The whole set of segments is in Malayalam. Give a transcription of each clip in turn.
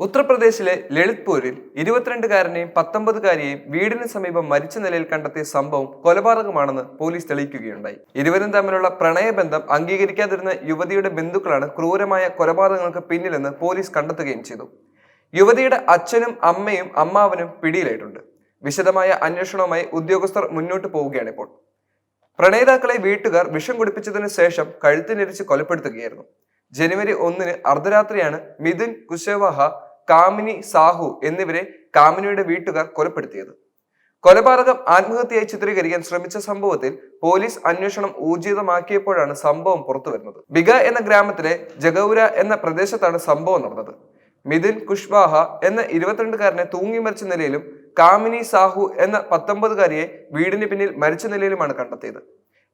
ഉത്തർപ്രദേശിലെ ലളിത്പൂരിൽ ഇരുപത്തിരണ്ടുകാരനെയും പത്തൊമ്പതുകാരിയെയും വീടിന് സമീപം മരിച്ച നിലയിൽ കണ്ടെത്തിയ സംഭവം കൊലപാതകമാണെന്ന് പോലീസ് തെളിയിക്കുകയുണ്ടായി. ഇരുവരും തമ്മിലുള്ള പ്രണയബന്ധം അംഗീകരിക്കാതിരുന്ന യുവതിയുടെ ബന്ധുക്കളാണ് ക്രൂരമായ കൊലപാതകങ്ങൾക്ക് പിന്നിലെന്ന് പോലീസ് കണ്ടെത്തുകയും ചെയ്തു. യുവതിയുടെ അച്ഛനും അമ്മയും അമ്മാവനും പിടിയിലായിട്ടുണ്ട്. വിശദമായ അന്വേഷണവുമായി ഉദ്യോഗസ്ഥർ മുന്നോട്ട് പോവുകയാണ് ഇപ്പോൾ പ്രണയിതാക്കളെ വീട്ടുകാർ വിഷം കുടിപ്പിച്ചതിനു ശേഷം കഴുത്തിനിരിച്ച് കൊലപ്പെടുത്തുകയായിരുന്നു. ജനുവരി ഒന്നിന് അർദ്ധരാത്രിയാണ് മിഥുൻ കുശവാഹ കാമിനി സാഹു എന്നിവരെ കാമിനിയുടെ വീട്ടുകാർ കൊലപ്പെടുത്തിയത്. കൊലപാതകം ആത്മഹത്യയായി ചിത്രീകരിക്കാൻ ശ്രമിച്ച സംഭവത്തിൽ പോലീസ് അന്വേഷണം ഊർജിതമാക്കിയപ്പോഴാണ് സംഭവം പുറത്തുവരുന്നത് ബിഗ എന്ന ഗ്രാമത്തിലെ ജഗൌര എന്ന പ്രദേശത്താണ് സംഭവം നടന്നത്. മിഥുൻ കുഷ്വാഹ എന്ന ഇരുപത്തിരണ്ടുകാരനെ തൂങ്ങി മരിച്ച നിലയിലും കാമിനി സാഹു എന്ന പത്തൊമ്പതുകാരിയെ വീടിന് പിന്നിൽ മരിച്ച നിലയിലുമാണ് കണ്ടെത്തിയത്.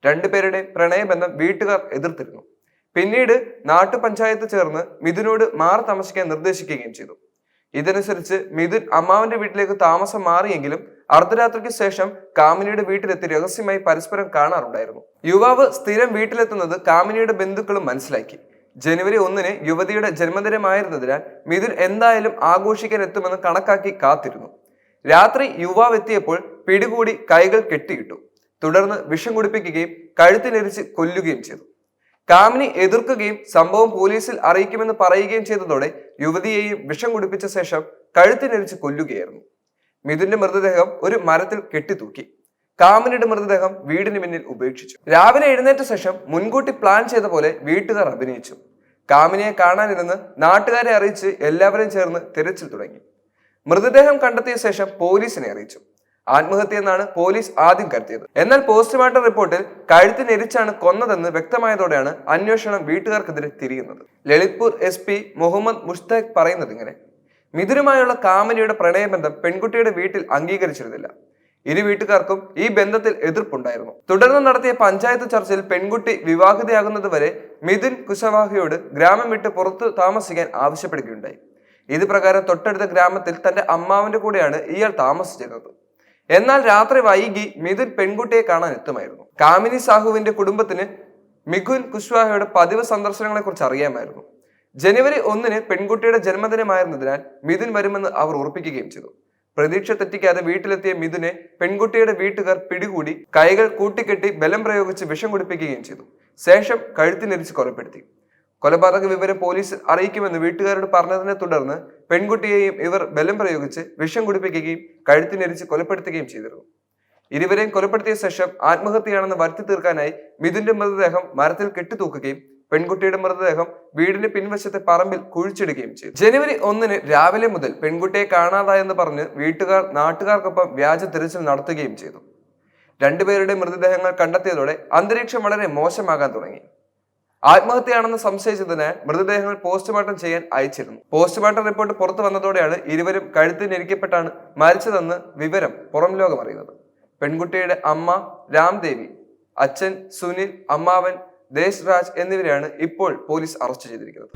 രണ്ടുപേരുടെ പ്രണയബന്ധം വീട്ടുകാർ എതിർത്തിരുന്നു. പിന്നീട് നാട്ടുപഞ്ചായത്ത് ചേർന്ന് മിഥുനോട് മാറി താമസിക്കാൻ നിർദ്ദേശിക്കുകയും ചെയ്തു. ഇതനുസരിച്ച് മിഥുൻ അമ്മാവന്റെ വീട്ടിലേക്ക് താമസം മാറിയെങ്കിലും അർദ്ധരാത്രിക്ക് ശേഷം കാമിനിയുടെ വീട്ടിലെത്തി രഹസ്യമായി പരസ്പരം കാണാറുണ്ടായിരുന്നു. യുവാവ് സ്ഥിരം വീട്ടിലെത്തുന്നത് കാമിനിയുടെ ബന്ധുക്കളും മനസ്സിലാക്കി. ജനുവരി ഒന്നിന് യുവതിയുടെ ജന്മദിനമായിരുന്നതിനാൽ മിഥുൻ എന്തായാലും ആഘോഷിക്കാൻ എത്തുമെന്ന് കണക്കാക്കി കാത്തിരുന്നു. രാത്രി യുവാവ് എത്തിയപ്പോൾ പിടികൂടി കൈകൾ കെട്ടിയിട്ടു. തുടർന്ന് വിഷം കുടിപ്പിക്കുകയും കഴുത്തിനെരിച്ച് കൊല്ലുകയും ചെയ്തു. കാമിനി എതിർക്കുകയും സംഭവം പോലീസിൽ അറിയിക്കുമെന്ന് പറയുകയും ചെയ്തതോടെ യുവതിയെയും വിഷം കുടിപ്പിച്ച ശേഷം കഴുത്തിനരിച്ച് കൊല്ലുകയായിരുന്നു. മിഥുന്റെ മൃതദേഹം ഒരു മരത്തിൽ കെട്ടിത്തൂക്കി. കാമിനിയുടെ മൃതദേഹം വീടിന് പിന്നിൽ ഉപേക്ഷിച്ചു. രാവിലെ എഴുന്നേറ്റ ശേഷം മുൻകൂട്ടി പ്ലാൻ ചെയ്ത പോലെ വീട്ടുകാർ അഭിനയിച്ചു. കാമിനിയെ കാണാനിരുന്ന് നാട്ടുകാരെ അറിയിച്ച് എല്ലാവരെയും ചേർന്ന് തിരച്ചിൽ തുടങ്ങി. മൃതദേഹം കണ്ടെത്തിയ ശേഷം പോലീസിനെ അറിയിച്ചു. ആത്മഹത്യ എന്നാണ് പോലീസ് ആദ്യം കരുതിയത്. എന്നാൽ പോസ്റ്റ്മോർട്ടം റിപ്പോർട്ടിൽ കഴുത്തിനെരിച്ചാണ് കൊന്നതെന്ന് വ്യക്തമായതോടെയാണ് അന്വേഷണം വീട്ടുകാർക്കെതിരെ തിരിയുന്നത്. ലളിത്പൂർ എസ് പി മുഹമ്മദ് മുഷ്താഖ് പറയുന്നത് ഇങ്ങനെ മിഥുനുമായുള്ള കാമലിയുടെ പ്രണയബന്ധം പെൺകുട്ടിയുടെ വീട്ടിൽ അംഗീകരിച്ചിരുന്നില്ല. ഇരു വീട്ടുകാർക്കും ഈ ബന്ധത്തിൽ എതിർപ്പുണ്ടായിരുന്നു. തുടർന്ന് നടത്തിയ പഞ്ചായത്ത് ചർച്ചയിൽ പെൺകുട്ടി വിവാഹിതയാകുന്നത് വരെ മിഥുൻ കുശവാഹയോട് ഗ്രാമം വിട്ട് പുറത്തു താമസിക്കാൻ ആവശ്യപ്പെടുകയുണ്ടായി. ഇത് പ്രകാരം തൊട്ടടുത്ത ഗ്രാമത്തിൽ തന്റെ അമ്മാവന്റെ കൂടെയാണ് ഇയാൾ താമസിച്ചിരുന്നത്. എന്നാൽ രാത്രി വൈകി മിഥുൻ പെൺകുട്ടിയെ കാണാൻ എത്തുമായിരുന്നു. കാമിനി സാഹുവിന്റെ കുടുംബത്തിന് മിഥുൻ കുശ്വാഹയുടെ പതിവ് സന്ദർശനങ്ങളെ കുറിച്ച് അറിയാമായിരുന്നു. ജനുവരി ഒന്നിന് പെൺകുട്ടിയുടെ ജന്മദിനമായിരുന്നതിനാൽ മിഥുൻ വരുമെന്ന് അവർ ഉറപ്പിക്കുകയും ചെയ്തു. പ്രതീക്ഷ തെറ്റിക്കാതെ വീട്ടിലെത്തിയ മിഥുനെ പെൺകുട്ടിയുടെ വീട്ടുകാർ പിടികൂടി കൈകൾ കൂട്ടിക്കെട്ടി ബലം പ്രയോഗിച്ച് വിഷം കുടിപ്പിക്കുകയും ചെയ്തു. ശേഷം കഴുത്തിനെരിച്ച് കൊലപ്പെടുത്തി. കൊലപാതക വിവരം പോലീസ് അറിയിക്കുമെന്ന് വീട്ടുകാരോട് പറഞ്ഞതിനെ തുടർന്ന് പെൺകുട്ടിയെയും ഇവർ ബലം പ്രയോഗിച്ച് വിഷം കുടിപ്പിക്കുകയും കഴുത്തിനെരിച്ച് കൊലപ്പെടുത്തുകയും ചെയ്തിരുന്നു. ഇരുവരെയും കൊലപ്പെടുത്തിയ ശേഷം ആത്മഹത്യയാണെന്ന് വരുത്തി തീർക്കാനായി മിഥുന്റെ മൃതദേഹം മരത്തിൽ കെട്ടിത്തൂക്കുകയും പെൺകുട്ടിയുടെ മൃതദേഹം വീടിന്റെ പിൻവശത്തെ പറമ്പിൽ കുഴിച്ചിടുകയും ചെയ്തു. ജനുവരി ഒന്നിന് രാവിലെ മുതൽ പെൺകുട്ടിയെ കാണാതായെന്ന് പറഞ്ഞ് വീട്ടുകാർ നാട്ടുകാർക്കൊപ്പം വ്യാജ തിരച്ചിൽ നടത്തുകയും ചെയ്തു. രണ്ടുപേരുടെ മൃതദേഹങ്ങൾ കണ്ടെത്തിയതോടെ അന്തരീക്ഷം വളരെ മോശമാകാൻ തുടങ്ങി. ആത്മഹത്യയാണെന്ന് സംശയിച്ചതിന് മൃതദേഹങ്ങൾ പോസ്റ്റ്മോർട്ടം ചെയ്യാൻ അയച്ചിരുന്നു. പോസ്റ്റ്മോർട്ടം റിപ്പോർട്ട് പുറത്തു വന്നതോടെയാണ് ഇരുവരും കഴുത്തിനിരിക്കപ്പെട്ടാണ് മരിച്ചതെന്ന് വിവരം പുറം ലോകം അറിയുന്നത്. പെൺകുട്ടിയുടെ അമ്മ രാംദേവി അച്ഛൻ സുനിൽ അമ്മാവൻ ദേശ് രാജ് എന്നിവരെയാണ് ഇപ്പോൾ പോലീസ് അറസ്റ്റ് ചെയ്തിരിക്കുന്നത്.